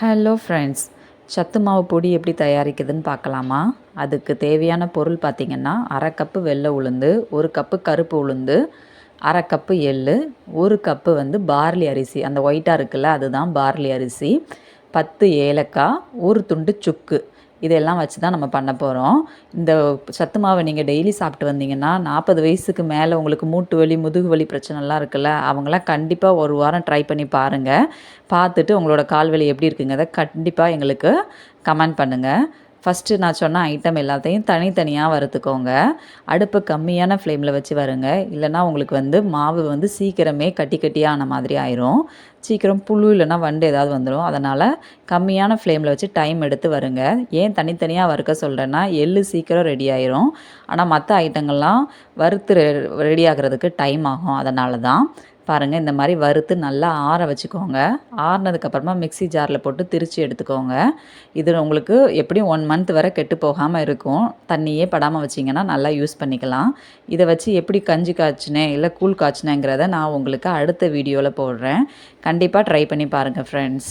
Hello friends சத்து மாவு பொடி எப்படி தயாரிக்குதுன்னு பார்க்கலாமா? அதுக்கு தேவையான பொருள் பார்த்திங்கன்னா அரை கப்பு வெள்ளை உளுந்து ஒரு கப்பு கருப்பு உளுந்து அரை கப்பு எள் ஒரு கப்பு வந்து பார்லி அரிசி. அந்த ஒயிட்டாக இருக்குல்ல அதுதான் பார்லி அரிசி. பத்து ஏலக்காய் ஒரு துண்டு சுக்கு. இதெல்லாம் வச்சு தான் நம்ம பண்ண போகிறோம் இந்த சத்து மாவை நீங்கள் டெய்லி சாப்பிட்டு வந்தீங்கன்னா நாற்பது வயசுக்கு மேலே உங்களுக்கு மூட்டு வலி முதுகு வலி பிரச்சனைலாம் இருக்குல்ல அவங்களாம் கண்டிப்பாக ஒரு வாரம் ட்ரை பண்ணி பாருங்கள் பார்த்துட்டு உங்களோட கால் வலி எப்படி இருக்குங்கிறத கண்டிப்பாக எங்களுக்கு கமெண்ட் பண்ணுங்கள் ஃபஸ்ட்டு நான் சொன்ன ஐட்டம் எல்லாத்தையும் தனித்தனியாக வறுத்துக்கோங்க. அடுப்பு கம்மியான ஃப்ளேமில் வச்சு வருங்க. இல்லைனா உங்களுக்கு வந்து மாவு வந்து சீக்கிரமே கட்டி கட்டியான மாதிரி ஆயிரும். சீக்கிரம் புழு இல்லைனா வண்டு ஏதாவது வந்துடும் அதனால் கம்மியான ஃப்ளேமில் வச்சு டைம் எடுத்து வருங்க. ஏன் தனித்தனியாக வறுக்க சொல்கிறேன்னா எள்ளு சீக்கிரம் ரெடி ஆயிரும். ஆனால் மற்ற ஐட்டங்கள்லாம் வறுத்து ரெடி ஆகிறதுக்கு டைம் ஆகும். அதனால தான் பாருங்கள் இந்த மாதிரி வறுத்து நல்லா ஆற வச்சுக்கோங்க. ஆறினதுக்கப்புறமா மிக்சி ஜாரில் போட்டு திரித்து எடுத்துக்கோங்க. இது உங்களுக்கு எப்படியும் ஒன் மந்த் வரை கெட்டு போகாமல் இருக்கும். தண்ணியே படாமல் வச்சிங்கன்னா நல்லா யூஸ் பண்ணிக்கலாம். இதை வச்சு எப்படி கஞ்சி காய்ச்சினேன் இல்லை கூழ் காய்ச்சினேங்கிறத நான் உங்களுக்கு அடுத்த வீடியோவில் போடுறேன். கண்டிப்பாக ட்ரை பண்ணி பாருங்கள் ஃப்ரெண்ட்ஸ்